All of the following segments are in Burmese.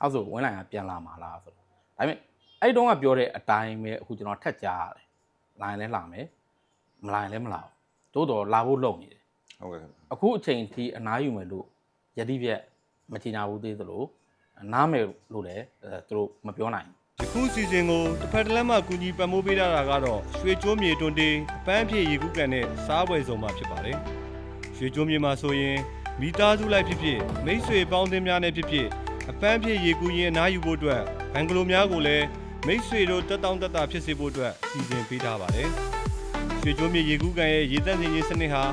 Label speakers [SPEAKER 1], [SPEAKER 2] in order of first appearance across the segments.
[SPEAKER 1] အဲ့ဆိုဝင်းလိုင်ကပြန်လာမှာလားဆိုတော့ဒါပေမဲ့အဲ့တုန်းကပြောတဲ့အတိုင်းပဲအခုကျွန်တော်ထက်ကြားရတယ်လာရင်လည်းလာမယ်မလာရင်လည်းမလာဘူးတိုးတော်လာဖို့လုပ်နေတယ်
[SPEAKER 2] ဟုတ်ကဲ့ခင်ဗျ
[SPEAKER 1] အခုအချိန်ထိအနားယူမယ်လို့ယတိပြက်မချင်ညာဘူးသေးသလိုနားမယ်လို့လည်းအဲသူတို့မပြောနိုင်ဘူး
[SPEAKER 3] ယခုစီစဉ်ကိုတစ်ဖက်တစ်လက်မှကူညီပံ့ပိုးပေးထားတာကတော့ရွှေကျိုးမြေတွန်တေးအပန်းဖြည့်ရေကူးကန်နဲ့စားပွဲစုံမှဖြစ်ပါတယ်။ရွှေကျိုးမြေမှာဆိုရင်မိသားစုလိုက်ဖြစ်ဖြစ်မိတ်ဆွေပေါင်းသင်းများနဲ့ဖြစ်ဖြစ် အပန်းဖြည့်ရေကူးရင်အနားယူဖို့အတွက်ဘန်ဂလိုများကိုလည်းမိတ်ဆွေတို့တက်တောင့်တက်တာဖြစ်စေဖို့အတွက်စီစဉ်ပေးထားပါတယ်။ရွှေကျိုးမြေရေကူးကန်ရဲ့ရေတပ်စင်ကြီးစနစ်ဟာ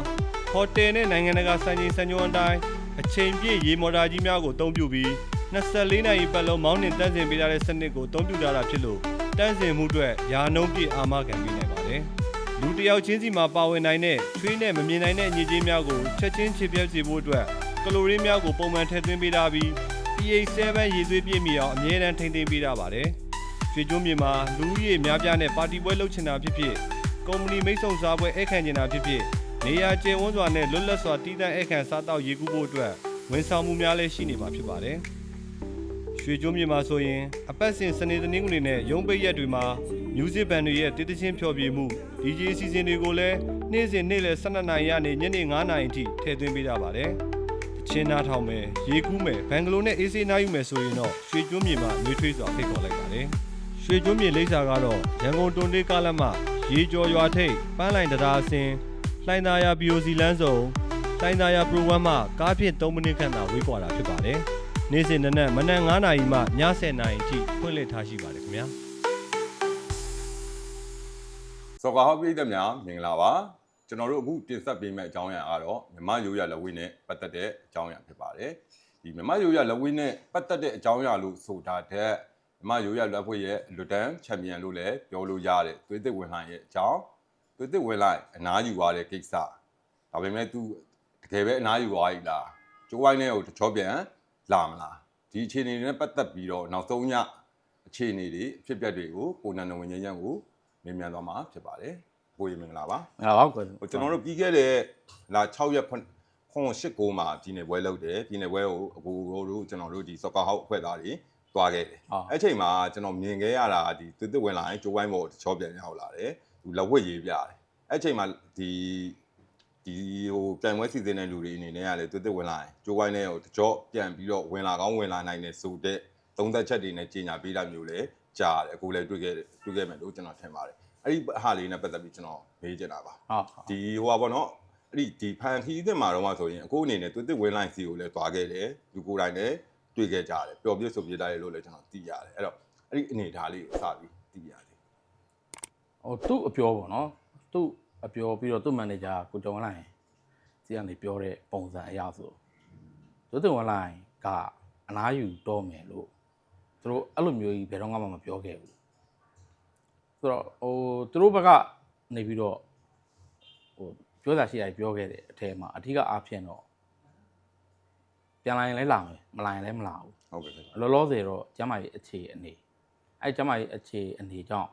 [SPEAKER 3] ဟိုတယ်နဲ့နိုင်ငံတကာစံချိန်စံညွှန်းအတိုင်းအချိန်ပြည့်ရေမော်တာကြီးများကိုအသုံးပြုပြီး24နာရီပတ်လုံးမောင်းနှင်တန်းစင်ပေးထားတဲ့စနစ်ကိုအသုံးပြုထားတာဖြစ်လို့တန်းစင်မှုအတွက်ယာနှုံးပြည့်အာမခံပေးနိုင်ပါတယ်။လူတစ်ယောက်ချင်းစီမှာပါဝင်နိုင်တဲ့ချွေးနဲ့မမြင်နိုင်တဲ့ညစ်ကြေးများကိုချက်ချင်းချေပြဲစေဖို့အတွက်ကလိုရင်းများကိုပုံမှန်ထည့်သွင်းပေးထားပြီး pH 7 ရေသွေးပြည့်မီအောင်အမြဲတမ်းထိန်းသိမ်းပေးထားပါတယ်။ရွှေကျုံးမြေမှာလူဦးရေများပြားနဲ့ပါတီပွဲလုပ်ချင်တာဖြစ်ဖြစ်ကုမ္ပဏီမိတ်ဆုံစားပွဲအခန့်ချင်တာဖြစ်ဖြစ်နေရာကျယ်ဝန်းစွာနဲ့လွတ်လပ်စွာတည်တံ့အခန့်စားတောက်ရေကူးဖို့အတွက်ဝန်ဆောင်မှုများလည်းရှိနေမှာဖြစ်ပါတယ်။ရွှေကျွန်းမြေမှာဆိုရင်အပတ်စဉ်စနေတနင်္ဂနွေနဲ့ရုံးပိတ်ရက်တွေမှာ music band တွေရဲ့တည်တချင်းဖျော်ဖြေမှု DJ အစီအစဉ်တွေကိုလည်းနေ့စဉ်နေ့လယ်12နာရီကနေညနေ9နာရီအထိထည့်သွင်းပေးကြပါတယ်။တ ချင်းနားထောင်မယ်ရေကူးမယ်ဘန်ဂလိုနဲ့အေးဆေးနားယူမယ်ဆိုရင်တော့ရွှေကျွန်းမြေမှာနှွေးထွေးစွာဖိတ်ခေါ်လိုက်ပါတယ်။ရွှေကျွန်းမြေလိပ်စာကတော့ရန်ကုန်တွန်တေးကားလမ်းမရေကျော်ရွာထိပ်ပန်းလိုင်တရားအစင်လှိုင်းသာယာ BOC လမ်းစုံလှိုင်းသာယာ program မှာကားဖြင့်3မိနစ်ခန့်သာဝေးကွာတာဖြစ်ပါတယ်။နေ့စဉ်နနက်မနက်9နာရီမှည10နာရီအထိဖွင့်လှစ်ထားရှိပါတယ်ခင်ဗျာ
[SPEAKER 2] စောကာဟောက်ပြည်သက်များမင်္ဂလာပါ ကျွန်တော်တို့အခုတင်ဆက်ပေးမယ့်အကြောင်းအရာကတော့မြမရိုးရလက်ဝိနဲ့ပတ်သက်တဲ့အကြောင်းအရာဖြစ်ပါတယ်ဒီမြမရိုးရလက်ဝိနဲ့ပတ်သက်တဲ့အကြောင်းအရာလို့ဆိုတာတဲ့မြမရိုးရလက်ဝိရဲ့လွတ်တန်းချန်ပီယံလို့လည်းပြောလို့ရတယ်သွေးသစ်ဝင်လှိုင်ရဲ့အကြောင်းသွေးသစ်ဝင်လှိုင်အနားယူသွားတဲ့ကိစ္စဒါပေမဲ့ तू တကယ်ပဲအနားယူသွားပြီလားကျိုးဝိုင်းနဲ့ကိုတချောပြန်လာမလားဒီအခြေအနေတွေနဲ့ပတ်သက်ပြီးတော့နောက်ဆုံးညအခြေအနေတွေအဖြစ်အပျက်တွေကိုကိုနန္ဒဝင်ញ្ញံကို မြင်မြန်သွားမှာဖြစ်ပါတယ်။ ကိုရီမင်္ဂလာပါ
[SPEAKER 1] မင်္ဂလာပါကွယ်။
[SPEAKER 2] ဟိုကျွန်တော်တို့ပြီးခဲ့တဲ့လာ6ရက်ခွန်8 9မှာဒီနေ့ပွဲလုပ်တယ်။ဒီနေ့ပွဲကိုအကူတို့ကျွန်တော်တို့ဒီ soccer house အဖွဲ့သားတွေတွားခဲ့တယ်။အဲ့ချိန်မှာကျွန်တော်မြင်ခဲ့ရတာဒီသွေးသွေးဝင်လာရင်ဂျိုးဝိုင်းဘော်တချောပြန်ရောက်လာတယ်။သူလက်ဝတ်ရေးပြတယ်။အဲ့ချိန်မှာဒီဒီဟိုပြန်ပွဲစီစဉ်တဲ့လူတွေအနေနဲ့ကလည်းသွေးသွေးဝင်လာရင်ဂျိုးဝိုင်းနဲ့ဟိုတကြောပြန်ပြီးတော့ဝင်လာကောင်းဝင်လာနိုင်တယ်ဆိုတဲ့သုံးသက်ချက်တွေနဲ့ကြီးညာပေးတာမျိုးလည်းကြားတယ်အခုလည်းတွေ့ခဲ့တယ်တွေ့ခဲ့မယ်လို့ကျွန်တော်ထင်ပါတယ် အဲ့ဒီအဟာလေးနဲ့ပတ်သက်ပြီးကျွန်တော်မေးချင်တာပါ
[SPEAKER 1] ဟုတ်
[SPEAKER 2] ဒီဟိုပါဘောနော်အဲ့ဒီဒီဖန်ခီးတဲ့မှာတော့မှဆိုရင်အခုအနေနဲ့သွေးတစ်ဝင်းလိုင်းစီကိုလည်းတွားခဲ့တယ်လူကိုယ်တိုင်လည်းတွေ့ခဲ့ကြတယ်ပျော်ပြစ်ဆိုပြစ်တာတွေလို့လည်းကျွန်တော်သိရတယ်အဲ့တော့အဲ့ဒီအနေထားလေးကိုစပြီးသိရတယ်
[SPEAKER 1] ဟိုသူ့အပြောပေါ့နော်သူ့အပြောပြီးတော့သူ့မန်နေဂျာကိုကျော်ဝလိုင်းစီကနေပြောတဲ့ပုံစံအရဆိုသူသူဝလိုင်းကအနားယူတော့မယ်လို့သူတို့အဲ့လိုမျိုးကြီးဘယ်တော့မှမပြောခဲ့ဘူး ဆိုတော့ဟိုသူတို့ဘက်ကနေပြီးတော့ဟိုပြောတာရှိတာပြောခဲ့တယ်အထဲမှာအထူးအားဖြင့်တော့ပြန်လာရင်လည်းလာမယ်မလာရင်လည်းမလာဘူး
[SPEAKER 2] ဟုတ်ကဲ့ခင်ဗျ
[SPEAKER 1] လောလောဆယ်တော့ကျမ်းမာရေးအခြေအနေအဲကျမ်းမာရေးအခြေအနေကြောင့်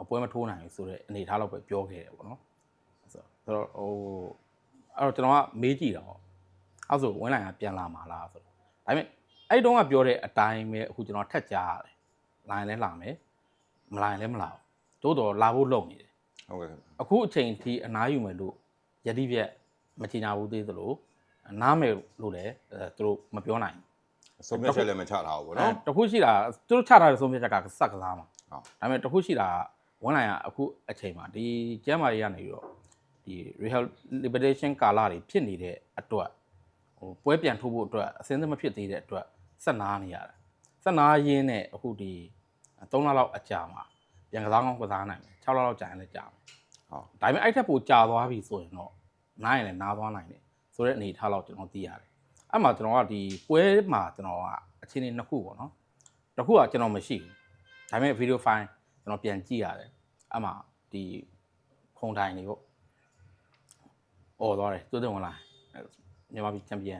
[SPEAKER 1] အပွဲမထိုးနိုင်ဘူးဆိုတော့အနေထားတော့ပဲပြောခဲ့တယ်ပေါ့နော်ဆိုတော့ဟိုအဲ့တော့ကျွန်တော်ကမေးကြည့်တာပေါ့အဲ့ဆိုဝင်းလိုင်ကပြန်လာမှာလားဆိုတော့ဒါပေမဲ့အဲ့တုန်းကပြောတဲ့အတိုင်းပဲအခုကျွန်တော်ထက်ကြားရတယ်လာရင်လည်းလာမယ်မလာရင်လည်းမလာဘူး တိုးတော့လာဖို့လုပ်နေတယ်
[SPEAKER 2] ဟုတ်ကဲ့ခင်ဗျ
[SPEAKER 1] အခုအချိန်ထိအနားယူမယ်လို့ယတိပြက်မချင်ညာဘူးသေးသလိုနားမယ်လို့လည်းအဲသူတို့မပြောနိုင်ဘူး
[SPEAKER 2] ဆုံးဖြတ်ချက်လည်းမချထားဘူးပေါ့
[SPEAKER 1] အဲ
[SPEAKER 2] နော်
[SPEAKER 1] တခုရှိတာသူတို့ချထားတဲ့ဆုံးဖြတ်ချက်ကစက်ကစားမှာ
[SPEAKER 2] ဟုတ်
[SPEAKER 1] ဒါပေမဲ့တခုရှိတာဝန်းလိုင်ကအခုအချိန်မှာဒီကျမ်းမာရေးကနေပြီးတော့ဒီ rehabilitation ကာလတွေဖြစ်နေတဲ့အတွက်ဟိုပွဲပြန်ထိုးဖို့အတွက်အစင်းသမဖြစ်သေးတဲ့အတွက်ဆက်နာနေရတယ်ဆက်နာရင်းနဲ့အခုဒီ3လလောက်အကြာမှာ ပြန်ကစားကောင်းကစားနိုင်တယ်6လလောက်ကြာရင်လည်းကြာမယ်
[SPEAKER 2] ဟုတ်
[SPEAKER 1] ဒါပေမဲ့အဲ့ထက်ပိုကြာသွားပြီဆိုရင်တော့နားရင်လည်းနားသွားနိုင်တယ်ဆိုတဲ့အနေအထားလောက်ကျွန်တော်သိရတယ်အဲ့မှာကျွန်တော်ကဒီပွဲမှာကျွန်တော်ကအခြေအနေနှစ်ခုပေါ့နော်တစ်ခုကကျွန်တော်မရှိဘူးဒါပေမဲ့ video file ကျွန်တော်ပြန်ကြည့်ရတယ်အဲ့မှာဒီခုံတိုင်းတွေပေါ့အော်သွားတယ်တိုးတဲ့ဝင်လာမြန်မာပြည်ချန်ပီယံ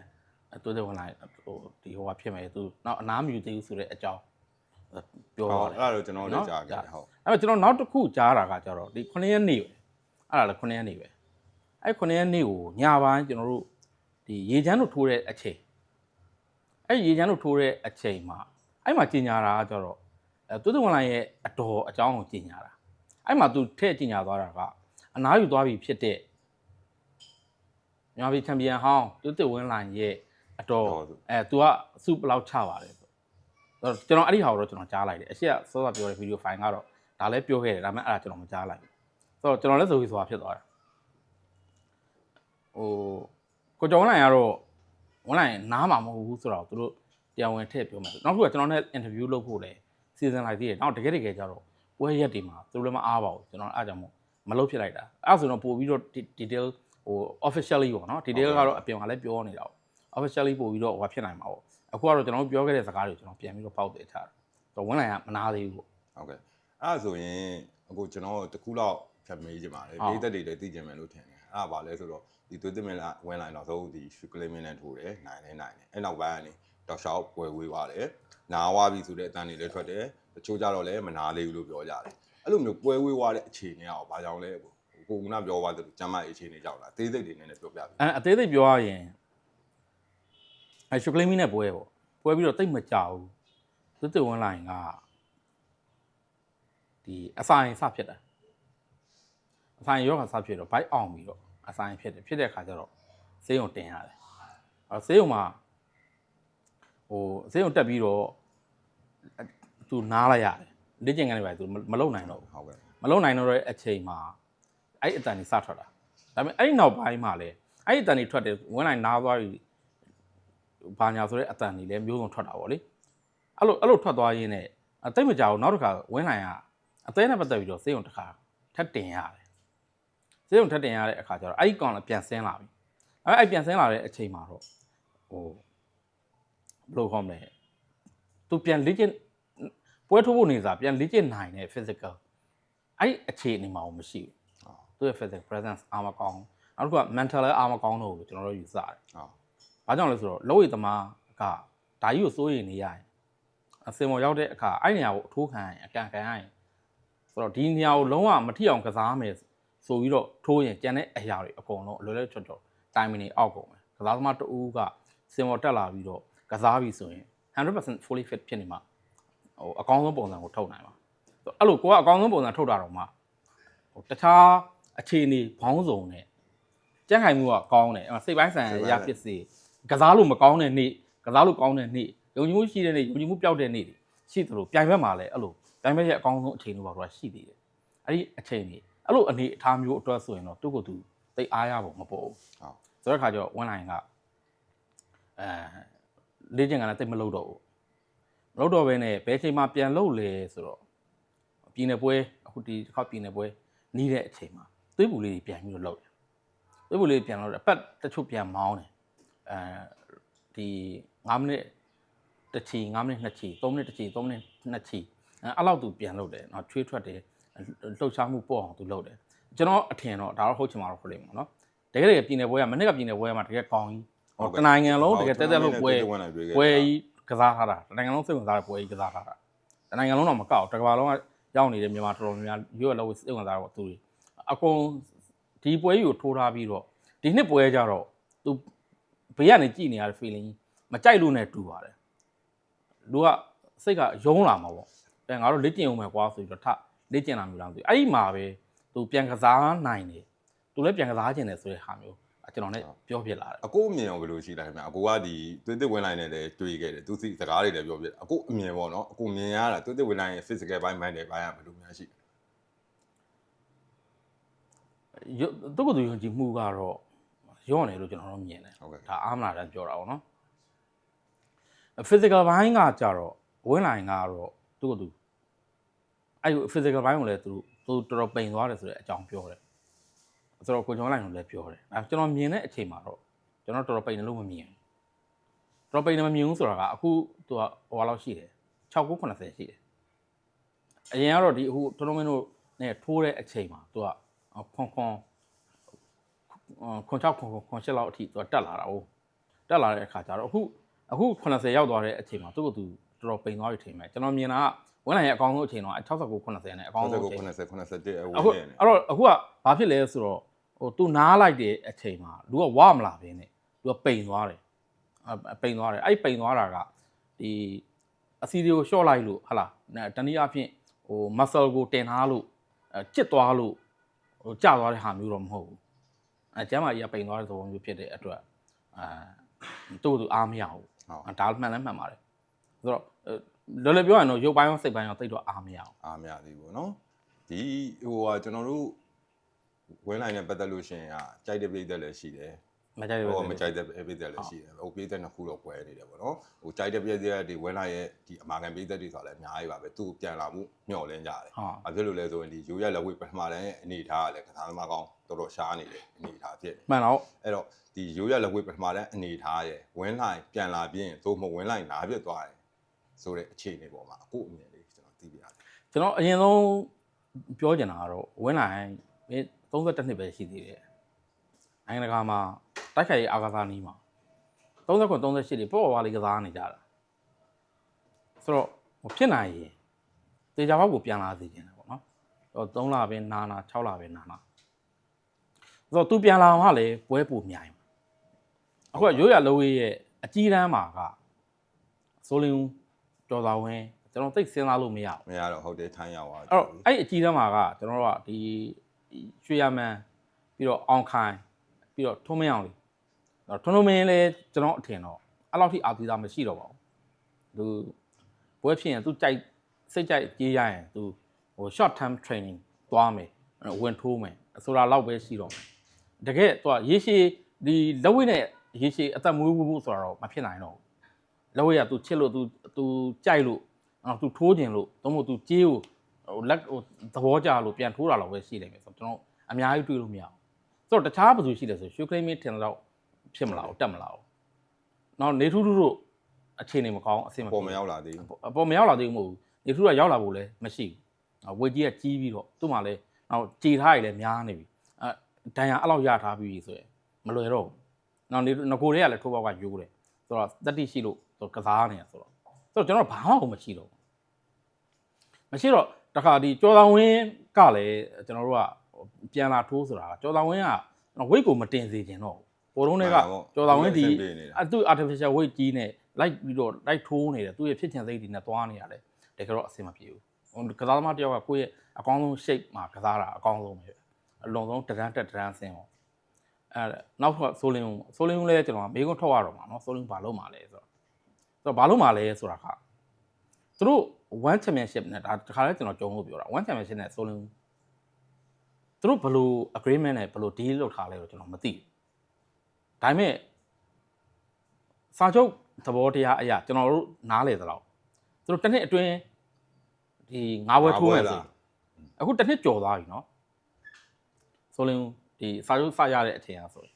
[SPEAKER 1] တိုးတဲ့ဝင်လာဟိုဒီဟိုကဖြစ်မယ်သူနောက်အနားမယူသေးဘူးဆိုတဲ့အကြောင်း ပြော
[SPEAKER 2] ဟုတ်
[SPEAKER 1] သွားတယ်
[SPEAKER 2] အဲ့ဒါတော့ကျွန်တော်လည်းကြားခဲ့တယ်ဟုတ်
[SPEAKER 1] အဲ့တော့ကျွန်တော်နောက်တစ်ခုကြားတာကကြတော့ဒီ9ရက်နေ့ပဲအဲ့ဒါလည်း9ရက်နေ့ပဲအဲ့9ရက်နေ့ကိုညပိုင်းကျွန်တော်တို့ဒီရေချမ်းတို့ထိုးတဲ့အချိန်အဲ့ရေချမ်းတို့ထိုးတဲ့အချိန်မှာအဲ့မှာကြီးညာတာကကျတော့အဲသူတို့ဝင်လာရဲ့အတော်အကြောင်းကိုကြီးညာတာအဲ့မှာသူထည့်ကြီးညာသွားတာကအနားယူသွားပြီဖြစ်တဲ့မြန်မာပြည်ချန်ပီယံဟောင်းသူတို့ဝင်လာရဲ့အတော်အဲ तू ကစုဘယ်လောက်ချပါတယ်ဆိုတော့ ကျွန်တော်အဲ့ဒီဟာကိုတော့ကျွန်တော်ကြားလိုက်တယ်အရှိကစောစောပြောတဲ့ဗီဒီယိုဖိုင်ကတော့ဒါလည်းပြောခဲ့တယ်ဒါပေမဲ့အဲ့ဒါကျွန်တော်မကြားလိုက်ဘူးဆိုတော့ကျွန်တော်လည်းဆိုပြီးဆိုတာဖြစ်သွားတာဟိုကိုကျော်ဝင်လာကတော့ဝင်လာရင်နားမှာမဟုတ်ဘူးဆိုတော့သူတို့တရားဝင်ထည့်ပြောမယ်နောက်တစ်ခုကကျွန်တော်နဲ့ interview လုပ်ဖို့လဲစီစဉ်လိုက်သေးတယ်နောက်တကယ်တကယ်ကျတော့ပွဲရက်တွေမှာသူတို့လည်းမအားပါဘူးကျွန်တော်အားကြောင့်မို့မလုပ်ဖြစ်လိုက်တာအဲ့ဒါဆိုတော့ပို့ပြီးတော့ detail ဟို officially ပေါ့နော် detail ကတော့အပြင်မှာလည်းပြောနေတာပေါ့ officially ပို့ပြီးတော့ဟိုဖြစ်နိုင်မှာပေါ့ အခုကတော့ကျွန်တော်တို့ပြောခဲ့တဲ့စကားတွေကိုကျွန်တော်ပြန်ပြီးတော့ပေါက်တယ်ထားတယ်တော့ဝင်လာရင်မနာသေးဘူးပေါ့
[SPEAKER 2] ဟုတ်ကဲ့အဲ့ဒါဆိုရင်အခုကျွန်တော်တခုလောက်ဖြတ်မေးချင်ပါတယ်
[SPEAKER 1] ဟုတ်
[SPEAKER 2] ပြည်သက်တွေလည်းသိချင်မယ်လို့ထင်တယ်အဲ့ဒါပါလဲဆိုတော့ဒီသွေးသမင်လာဝင်လာရင်တော့သုံးဒီရွှေကလေးမင်းနဲ့ထိုးတယ်နိုင်တယ်နိုင်တယ်အဲ့နောက်ပိုင်းကနေတောက်လျှောက်ပွဲဝေးသွားတယ်နာဝါပြီဆိုတဲ့အတန်တွေလည်းထွက်တယ်တချို့ကြတော့လည်းမနာလေးဘူးလို့ပြောကြတယ်အဲ့လိုမျိုးပွဲဝေးသွားတဲ့အခြေအနေကဘာကြောင့်လဲကိုကိုကပြောသွားတယ်ကျမ်းမရေးအခြေအနေကြောင့်လားသေးစိတ်တွေနဲ့လည်းပြောပြပြီ
[SPEAKER 1] အဲအသေးစိတ်ပြောရရင် အဲရှုကလင်းမီနဲ့ပွဲပေါ့ပွဲပြီးတော့တိတ်မကြဘူးသူတူဝင်လာရင်ကဒီအဆိုင်စဖြစ်တာအဆိုင်ရောဂါစဖြစ်တော့ဘိုက်အောင်ပြီးတော့အဆိုင်ဖြစ်တယ်ဖြစ်တဲ့ခါကျတော့ဆေးရုံတင်ရတယ်အဲဆေးရုံမှာဟိုဆေးရုံတက်ပြီးတော့သူနားလိုက်ရတယ်လေ့ကျင့်ခန်းတွေပဲသူမလုံနိုင်တော့ဘူး
[SPEAKER 2] ဟုတ်ကဲ့
[SPEAKER 1] မလုံနိုင်တော့တဲ့အချိန်မှာအဲ့ဒီအတန်ကြီးစထွက်တာဒါပေမဲ့အဲ့ဒီနောက်ပိုင်းမှာလည်းအဲ့ဒီအတန်ကြီးထွက်တယ်ဝင်လိုက်နားသွားပြီ ဘာညာဆိုတဲ့အတန်ကြီးလည်းမျိုးစုံထွက်တာပေါ့လေအဲ့လိုအဲ့လိုထွက်သွားရင်းနဲ့အသိမကြောက်နောက်တစ်ခါဝင်လိုက်ရအသေးနဲ့ပတ်သက်ပြီးတော့စေးုံတစ်ခါထပ်တင်ရတယ်စေးုံထပ်တင်ရတဲ့အခါကျတော့အဲ့ဒီကောင်လည်းပြန်ဆင်းလာပြီအဲ့အဲ့ပြန်ဆင်းလာတဲ့အချိန်မှာတော့ဟိုဘယ်လိုခေါ်မလဲသူပြန်လေ့ကျင့်ပွဲထိုးဖို့နေစားပြန်လေ့ကျင့်နိုင်တဲ့ physical အဲ့ဒီအခြေအနေမှာတော့မရှိဘူးသူ့ရဲ့ physical presence အာမကောင်းနောက်တစ်ခုက mental လည်းအာမကောင်းတော့ဘူးကျွန်တော်တို့ယူဆတယ်
[SPEAKER 2] ဟုတ်။
[SPEAKER 1] ဘာကြောင့်လဲဆိုတော့လောဝေသမားကဒါကြီးကိုစိုးရိမ်နေရရင်အစင်မော်ရောက်တဲ့အခါအဲ့နေရာကိုအထိုးခံရင်အကန်ခံရရင်ဆိုတော့ဒီနေရာကိုလုံးဝမထိအောင်ကစားမယ်ဆိုပြီးတော့ထိုးရင်ကြံတဲ့အရာတွေအကုန်လုံးအလွယ်လွယ်ချော့ချော့တိုင်မီနေအောက်ကုန်မယ်။ကစားသမားတဦးကစင်မော်တက်လာပြီးတော့ကစားပြီဆိုရင်100% fully fit ဖြစ်နေမှာဟိုအကောင်းဆုံးပုံစံကိုထုတ်နိုင်မှာ။ဆိုတော့အဲ့လိုကိုကအကောင်းဆုံးပုံစံထုတ်တာတော့မှဟိုတခြားအခြေအနေဘောင်းစုံနဲ့ကြက်ခိုင်မှုကကောင်းတယ်အဲ့မှာစိတ်ပိုင်းဆိုင်ရာအရာဖြစ်စေ ကစားလို့မကောင်းတဲ့နေ့ကစားလို့ကောင်းတဲ့နေ့ယုံကြည်မှုရှိတဲ့နေ့ယုံကြည်မှုပျောက်တဲ့နေ့တွေရှိသလိုပြိုင်ဘက်မှာလည်းအဲ့လိုပြိုင်ဘက်ရဲ့အကောင်းဆုံးအချိန်တွေပါတော့ရှိသေးတယ်အဲ့ဒီအချိန်တွေအဲ့လိုအနေအထားမျိုးအတွက်ဆိုရင်တော့သူ့ကိုယ်သူသိအားရဖို့မပေါ်ဘူး
[SPEAKER 2] ဟုတ်
[SPEAKER 1] ဆိုတဲ့ခါကျတော့ဝင်လာရင်ကအဲလေ့ကျင့်ကလည်းတိတ်မလုပ်တော့ဘူးမလုပ်တော့ဘဲနဲ့ဘယ်ချိန်မှပြန်လုပ်လဲဆိုတော့ပြည်နယ်ပွဲအခုဒီတစ်ခါပြည်နယ်ပွဲနီးတဲ့အချိန်မှာသွေးပူလေးတွေပြန်ပြီးတော့လုပ်တယ်သွေးပူလေးတွေပြန်လုပ်တယ်အပတ်တချို့ပြန်မောင်းတယ် အဲဒီ9မိနစ်တစ်ချီ9မိနစ်2ချီ3မိနစ်တစ်ချီ3မိနစ်2ချီအဲအဲ့လောက်သူပြန်လုပ်တယ်နော်ချွေးထွက်တယ်လှုပ်ရှားမှုပေါ့အောင်သူလုပ်တယ်ကျွန်တော်အထင်တော့ဒါတော့ဟုတ်ချင်မှာတော့ဟုတ်လိမ့်မယ်နော်တကယ်တကယ်ပြည်နယ်ပွဲကမနေ့ကပြည်နယ်ပွဲမှာတကယ်ကောင်းကြီးဟိုတနိုင်ငံလုံးတကယ်တက်တက်လို့ပွဲပွဲကြီးကစားထားတာတနိုင်ငံလုံးစိတ်ဝင်စားတဲ့ပွဲကြီးကစားထားတာတနိုင်ငံလုံးတော့မကောက်တကဘာလုံးကရောက်နေတဲ့မြန်မာတော်တော်များများရွက်လောက်စိတ်ဝင်စားတော့သူတွေအကုန်ဒီပွဲကြီးကိုထိုးထားပြီးတော့ဒီနှစ်ပွဲကြတော့သူ ဘေးကနေကြည်နေရတဲ့ feeling မကြိုက်လို့နဲ့တူပါတယ်လူကစိတ်ကယုံလာမှာပေါ့အဲငါတို့လေ့ကျင့်အောင်မယ်ကွာဆိုပြီးတော့ထလေ့ကျင့်လာမျိုးလားမသိဘူးအဲ့ဒီမှာပဲသူပြန်ကစားနိုင်တယ်သူလည်းပြန်ကစားခြင်းတယ်ဆိုတဲ့ဟာမျိုးအကျွန်တော်လည်းပြောပြလာတယ်
[SPEAKER 2] အကိုအမြင်ရောဘယ်လိုရှိလဲခင်ဗျအကိုကဒီသွေးသစ်ဝင်လိုက်နဲ့လည်းတွေ့ခဲ့တယ်သူစီစကားတွေလည်းပြောပြတယ်အကိုအမြင်ပေါ့နော်အကိုမြင်ရတာသွေးသစ်ဝင်လိုက်ရဲ့ physical ဘိုင်းဘိုင်းတွေဘိုင်းကဘယ်လိုများရှိလဲ
[SPEAKER 1] ရုပ်သူ့ကိုယ်သူယုံကြည်မှုကတော့ ရော့နေလို့ကျွန်တော်တို့မြင်တယ်
[SPEAKER 2] ဟုတ်ကဲ့
[SPEAKER 1] ဒါအားမလာတဲ့ပြောတာပေါ့နော် physical ဘိုင်းကကြတော့ဝင်လာရင်ကတော့သူ့ကိုယ်သူအဲ့ဒီ physical ဘိုင်းကိုလည်းသူသူတော်တော်ပိန်သွားတယ်ဆိုတဲ့အကြောင်းပြောတယ်ဆိုတော့ကိုကျော်လိုက်လို့လည်းပြောတယ်အဲကျွန်တော်မြင်တဲ့အချိန်မှာတော့ကျွန်တော်တော်တော်ပိန်တယ်လို့မမြင်ဘူးတော်တော်ပိန်တယ်မမြင်ဘူးဆိုတာကအခုသူကဟိုလောက်ရှိတယ်6 9 90ရှိတယ်အရင်ကတော့ဒီအခုတော်တော်မင်းတို့နဲ့ထိုးတဲ့အချိန်မှာသူကခွန်ခွန် ခွန်6ခွန်ခွန်7လောက်အထိသူကတက်လာတာ哦တက်လာတဲ့အခါကျတော့အခုအခု80ရောက်သွားတဲ့အချိန်မှာသူ့ကိုသူတော်တော်ပိန်သွားပြီထင်မယ်ကျွန်တော်မြင်တာကဝင်လာရဲ့အကောင်းဆုံးအချိန်တော့69 90နဲ့အကောင်းဆုံးအချိန်
[SPEAKER 2] 90 90 91အဝ
[SPEAKER 1] အခုေး
[SPEAKER 2] နေ
[SPEAKER 1] အဲ့တော့အခုကဘာဖြစ်လဲဆိုတော့ဟိုသူနားလိုက်တဲ့အချိန်မှာလူကဝမလာဘင်းနဲ့လူကပိန်သွားတယ်အပိန်သွားတယ်အဲ့ဒီပိန်သွားတာကဒီအစီတွေကိုရှော့လိုက်လို့ဟာလားတနည်းအားဖြင့်ဟို muscle ကိုတင်ထားလို့အဲကျစ်သွားလို့ဟိုကျသွားတဲ့ဟာမျိုးတော့မဟုတ်ဘူး အဲကျမ်းမာကြီးကပိန်သွားတဲ့သဘောမျိုးဖြစ်တဲ့အတွက်အဲတူတူအားမရဘူး
[SPEAKER 2] ဟုတ်
[SPEAKER 1] အဲဒါမှန်လည်းမှန်ပါတယ်ဆိုတော့အဲလောလောပြောရရင်တော့ရုပ်ပိုင်းရောစိတ်ပိုင်းရောတိတ်တော့အားမရဘူး
[SPEAKER 2] အားမရသေးဘူးเนาะဒီဟိုဟာကျွန်တော်တို့ဝင်းလိုက်နဲ့ပတ်သက်လို့ရှိရင်อ่ะကြိုက်တဲ့ပြည်သက်လည်းရှိတယ်
[SPEAKER 1] မကြိုက်တဲ့
[SPEAKER 2] ဟိုမကြိုက်တဲ့ပေးသက်လည်းရှိတယ်ဟိုပေးသက်နှစ်ခုတော့ကွဲနေတယ်ပေါ့နော်ဟိုကြိုက်တဲ့ပေးသက်တွေဝင်လာရဲ့ဒီအမာခံပေးသက်တွေဆိုတာလည်းအများကြီးပါပဲသူပြန်လာမှုမျှော်လင့်ကြတယ်ဘာဖြစ်လို့လဲဆိုရင်ဒီရိုးရလက်ဝဲပထမတန်းရဲ့အနေထားကလည်းကစားသမားကောင်းတော်တော်ရှားနေတယ်အနေထားဖြစ်
[SPEAKER 1] မှန်တော့
[SPEAKER 2] အဲ့တော့ဒီရိုးရလက်ဝဲပထမတန်းအနေထားရဲ့ဝင်လာပြန်လာပြင်သို့မဟုတ်ဝင်လာနားပြတ်သွားတယ်ဆိုတဲ့အခြေအနေပေါ်မှာအခုအမြင်လေးကျွန်တော်သိပြရတယ်
[SPEAKER 1] ကျွန်တော်အရင်ဆုံးပြောချင်တာကတော့ဝင်လာရင်32နှစ်ပဲရှိသေးတယ်နိုင်ငံတကာမှာ တိုက်ခိုက်ရေးအာကာသနီးမှာ39 38တွေပေါ့ပါလေးကစားနေကြတာဆိုတော့ဟိုဖြစ်နိုင်ရင်တေချာဘောက်ကိုပြန်လာစေချင်တယ်ပေါ့နော်တော့3လပဲနာနာ6လပဲနာနာဆိုတော့သူပြန်လာမှလည်းပွဲပူမြိုင်မှာအခုကရိုးရလောဝေးရဲ့အကြီးတန်းမှာကဆိုလင်းကျော်သာဝင်းကျွန်တော်သိပ်စဉ်းစားလို့မရဘူး
[SPEAKER 2] မရတော့ဟုတ်တယ်ထိုင်းရောက်သွား
[SPEAKER 1] အဲ့တော့အဲ့ဒီအကြီးတန်းမှာကကျွန်တော်တို့ကဒီဒီရွှေရမန်းပြီးတော့အောင်ခိုင်ပြီးတော့ထုံးမင်းအောင်လေး အဲ့တော့ထုံးထုံးမင်းလည်းကျွန်တော်အထင်တော့အဲ့လောက်ထိအာသီတာမရှိတော့ပါဘူးသူပွဲဖြစ်ရင်သူကြိုက်စိတ်ကြိုက်ကြေးရရင်သူဟို short term training သွားမယ်အဲ့တော့ဝင်ထိုးမယ်ဆိုတာလောက်ပဲရှိတော့မယ်တကယ်သူကရေရှည်ဒီလက်ဝိနဲ့ရေရှည်အသက်မွေးဖို့ဆိုတာတော့မဖြစ်နိုင်တော့ဘူးလက်ဝိကသူချစ်လို့သူသူကြိုက်လို့အဲ့တော့သူထိုးခြင်းလို့သို့မဟုတ်သူကြေးကိုဟိုလက်ဟိုသဘောကျလို့ပြန်ထိုးတာတော့ပဲရှိတယ်ပဲဆိုတော့ကျွန်တော်အများကြီးတွေးလို့မရဘူးဆိုတော့တခြားဘယ်သူရှိလဲဆိုရှုခရိမင်းထင်တော့ ဖြစ်မလားတက်မလားနောက်နေထူးထူးတို့အခြေအနေမကောင်းအဆင်မပြေ
[SPEAKER 2] ပေါ်မရောက်လာသေးဘူး
[SPEAKER 1] အပေါ်မရောက်လာသေးဘူးမဟုတ်ဘူးနေထူးကရောက်လာဖို့လည်းမရှိဘူးဝေကြီးကကြီးပြီးတော့သူ့မှာလည်းနောက်ကြည်ထားရည်လည်းများနေပြီအဲဒဏ်ရာအဲ့လောက်ရထားပြီးဆိုရင်မလွယ်တော့ဘူးနောက်နေငကိုတွေကလည်းထိုးပေါက်ကယိုးတယ်ဆိုတော့တတိရှိလို့သူကစားနေတာဆိုတော့ဆိုတော့ကျွန်တော်ဘာမှမရှိတော့ဘူးမရှိတော့တခါဒီကျော်တော်ဝင်းကလည်းကျွန်တော်တို့ကပြန်လာထိုးဆိုတာကကျော်တော်ဝင်းကဝိတ်ကိုမတင်စေခြင်းတော့ဘူး ဘောလုံးတွေကကျော်တော်ဝင်းဒီအသူ artificial weight ကြီးနဲ့လိုက်ပြီးတော့လိုက်ထိုးနေတယ်သူရဲ့ဖြစ်ချင်စိတ်တွေနဲ့သွားနေရတယ်တကယ်တော့အဆင်မပြေဘူးကစားသမားတယောက်ကကိုယ့်ရဲ့အကောင်းဆုံး shape မှာကစားတာအကောင်းဆုံးပဲအလွန်ဆုံးတရန်တက်တရန်ဆင်းပေါ့အဲနောက်တော့ဆိုလင်းဆိုလင်းလည်းကျွန်တော်မေးခွန်းထောက်ရတော့မှာနော်ဆိုလင်းဘာလုပ်မှာလဲဆိုတော့ဆိုတော့ဘာလုပ်မှာလဲဆိုတာကသူတို့ one championship နဲ့ဒါတခါလဲကျွန်တော်ကြုံလို့ပြောတာ one championship နဲ့ဆိုလင်းသူတို့ဘယ်လို agreement နဲ့ဘယ်လို deal လုပ်ထားလဲတော့ကျွန်တော်မသိဘူး ဒါပေမဲ့စာချုပ်သဘောတရားအရာကျွန်တော်တို့နားလေသလောက်သူတို့တစ်နှစ်အတွင်းဒီငါးဘွဲထိုးမယ်ဆိုအခုတစ်နှစ်ကျော်သွားပြီเนาะဆိုလင်းဒီစာချုပ်စရတဲ့အထင်အားဆိုရင်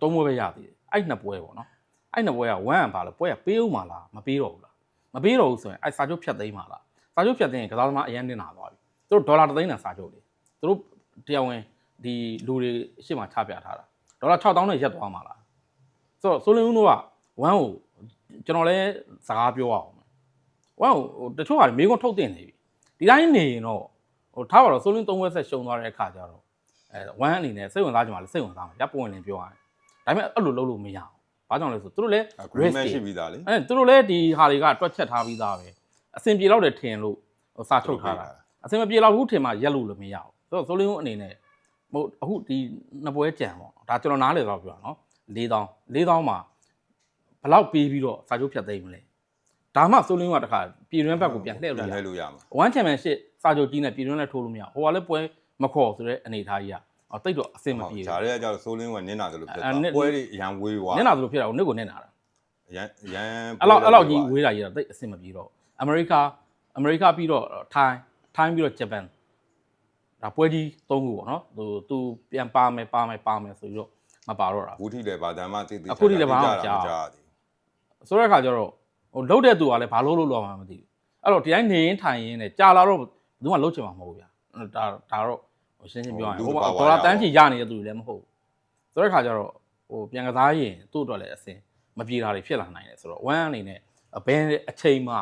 [SPEAKER 1] သုံးဘွဲပဲရသေးတယ်အဲ့နှစ်ပွဲပေါ့เนาะအဲ့နှစ်ပွဲက1ကဘာလဲပွဲကပေးဦးမှာလားမပေးတော့ဘူးလား မပေးတော့ဘူးဆိုရင်အဲစာချုပ်ဖြတ်သိမ်းပါလားစာချုပ်ဖြတ်သိမ်းရင်ကစားသမားအရင်တင်လာသွားပြီသူတို့ဒေါ်လာတစ်သိန်းတန်စာချုပ်လေသူတို့တရားဝင်ဒီလူတွေရှေ့မှာချပြထားတာ ဒေါ်လာ6000နဲ့ရက်သွားမှာလားဆိုတော့ဆိုလင်းဦးတို့ကဝမ်းကိုကျွန်တော်လည်းစကားပြောရအောင်ဝမ်းကိုဟိုတချို့ကမေးခွန်းထုတ်တင်နေပြီဒီတိုင်းနေရင်တော့ဟိုထားပါတော့ဆိုလင်းသုံးဝက်ဆက်ရှုံသွားတဲ့အခါကျတော့အဲဝမ်းအနေနဲ့စိတ်ဝင်စားကြမှာလဲစိတ်ဝင်စားမှာရပ်ပွင့်လင်းပြောရတယ်ဒါပေမဲ့အဲ့လိုလုပ်လို့မရဘူးဘာကြောင့်လဲဆိုသူတို့လည်း
[SPEAKER 2] agreement
[SPEAKER 1] risk
[SPEAKER 2] ရှိပြီးသားလေ
[SPEAKER 1] အဲသူတို့လည်းဒီဟာတွေကတွက်ချက်ထားပြီးသားပဲအဆင်ပြေတော့တယ်ထင်လို့ဟိုစာထုတ်ထားတာအဆင်မပြေတော့ဘူးထင်မှရက်လို့လည်းမရဘူးဆိုတော့ဆိုလင်းဦးအနေနဲ့ ဟိုအခုဒီနှစ်ပွဲကြံပေါ့ဒါကျွန်တော်နားလေတော့ပြောတာနော်၄000၄000မှာဘလောက်ပေးပြီးတော့စာချုပ်ဖြတ်သိမ်းမလဲဒါမှဆိုလင်းဦးကတခါပြည်တွင်းဘက်ကိုပြန်လှည့်လို့
[SPEAKER 2] ပြန်
[SPEAKER 1] ရ
[SPEAKER 2] လှည့်လို့ရမှာ
[SPEAKER 1] ဝမ်ချန်ပီယံရှစ်စာချုပ်ကြီးနဲ့ပြည်တွင်းနဲ့ထိုးလို့မရဟိုကလည်းပွဲမခေါ်ဆိုတဲ့အနေအထားကြီးကတိတ်တော့အဆင်မပြေ
[SPEAKER 2] ဂျားရဲကကြောက်ဆိုးလင်းကနင်းနာတယ်လို့ဖြစ်
[SPEAKER 1] အဲ
[SPEAKER 2] သွား
[SPEAKER 1] နင်း
[SPEAKER 2] ပွဲတွေအရန်ဝေးသွား
[SPEAKER 1] ဘူးနင်းလာသလိုဖြစ်တာကိုနစ်ကိုနင်းလာတာ
[SPEAKER 2] ရန်ရန်
[SPEAKER 1] အဲ့လောက်အဲ့လောက်ကြီးဝေးတာကြီးတော့တိတ်အဆင်မပြေတော့အမေရိကအမေရိကပြီးတော့ထိုင်းထိုင်းပြီးတော့ဂျပန် ဒါပွဲကြီး၃ခုပေါ့နော်သူသူပြန်ပါမယ်ပါမယ်ပါမယ်ဆိုပြီးတော့မပါတော့တာ
[SPEAKER 2] ဘူးထိလည်းဗာတမ်းမသိသိ
[SPEAKER 1] အခုထိလည်းဘာမှမကြား
[SPEAKER 2] ကြားသေး
[SPEAKER 1] ဆိုတဲ့အခါကျတော့ဟိုလှုပ်တဲ့သူကလည်းဘာလို့လို့လောက်မှမသိဘူးအဲ့တော့ဒီတိုင်းနေရင်ထိုင်ရင်ねကြာလာတော့ဘယ်သူမှလှုပ်ချင်မှာမဟုတ်ဘူးဗျာဒါဒါတော့ဟိုရှင်းရှင်းပြောရရင်ဟိုဒေါ်လာတန်းချီရနေတဲ့သူတွေလည်းမဟုတ်ဘူးဆိုတဲ့အခါကျတော့ဟိုပြန်ကစားရင်သူ့အတွက်လည်းအစင်မပြေတာတွေဖြစ်လာနိုင်တယ်ဆိုတော့ဝမ်းအနေနဲ့ဘယ်အချိန်မှာ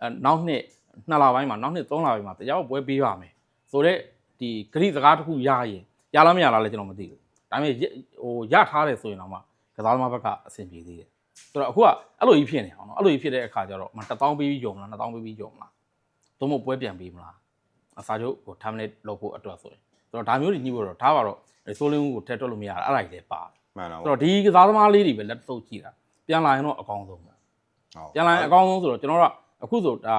[SPEAKER 1] အဲနောက်နှစ်နှစ်လပိုင်းမှာနောက်နှစ်သုံးလပိုင်းမှာတရားပွဲပေးပါမယ်ဆိုတော့ ဒီဂရိစကားတစ်ခုရရင်ရလားမရလားလဲကျွန်တော်မသိဘူးဒါပေမဲ့ဟိုရထားတယ်ဆိုရင်တော့မှကစားသမားဘက်ကအဆင်ပြေသေးတယ်ဆိုတော့အခုကအဲ့လိုကြီးဖြစ်နေအောင်နော်အဲ့လိုကြီးဖြစ်တဲ့အခါကျတော့မ1000ပေးပြီးကြော်မလား2000ပေးပြီးကြော်မလားသို့မဟုတ်ပွဲပြန်ပေးမလားအစာချုပ်ကို terminate လုပ်ဖို့အတွက်ဆိုရင်ဆိုတော့ဒါမျိုးတွေညှိဖို့တော့ထားပါတော့ဆိုလင်းကိုထည့်တွက်လို့မရတာအဲ့ဒါကြီးလည်းပါတယ်
[SPEAKER 2] မှန်တော့
[SPEAKER 1] ဆိုတော့ဒီကစားသမားလေးတွေပဲလက်သုတ်ကြည့်တာပြန်လာရင်တော့အကောင်းဆုံးပဲပြန်လာရင်အကောင်းဆုံးဆိုတော့ကျွန်တော်တို့ကအခုဆိုဒါ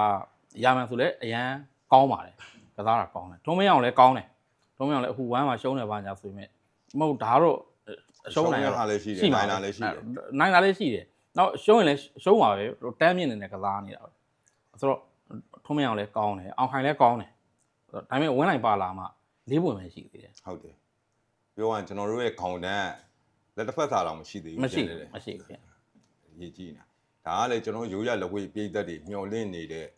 [SPEAKER 1] ရာမန်ဆိုလည်းအရန်ကောင်းပါတယ် ကစားတာကောင်းတယ်ထုံးမင်းအောင်လည်းကောင်းတယ်ထုံးမင်းအောင်လည်းအခုဝမ်းမှာရှုံးတယ်ပါညာဆိုပေမဲ့မဟုတ်ဒါတော့ရှုံးနိုင်
[SPEAKER 2] ရလည်းရှိတယ်နိုင်တာလည်းရှိတယ်
[SPEAKER 1] နိုင်တာလည်းရှိတယ်နောက်ရှုံးရင်လည်းရှုံးပါပဲတန်းမြင့်နေတဲ့ကစားနေတာပဲဆိုတော့ထုံးမင်းအောင်လည်းကောင်းတယ်အောင်ခိုင်လည်းကောင်းတယ်ဒါပေမဲ့ဝင်းနိုင်ပါလာမှလေးပွင့်ပဲရှိသေးတယ်
[SPEAKER 2] ဟုတ်တယ်ပြောရရင်ကျွန်တော်တို့ရဲ့ခေါင်းတန်းလက်တစ်ဖက်စာတော့မရှိသေးဘူး
[SPEAKER 1] မရှိ
[SPEAKER 2] ဖြစ်နေ
[SPEAKER 1] ဘူး
[SPEAKER 2] တယ်
[SPEAKER 1] မရှိဘူးပြန်
[SPEAKER 2] ရေးကြည့်နေတာဒါကလည်းကျွန်တော်ရိုးရလက်ဝဲပြည်သက်တွေမျောလင့်နေတဲ့အ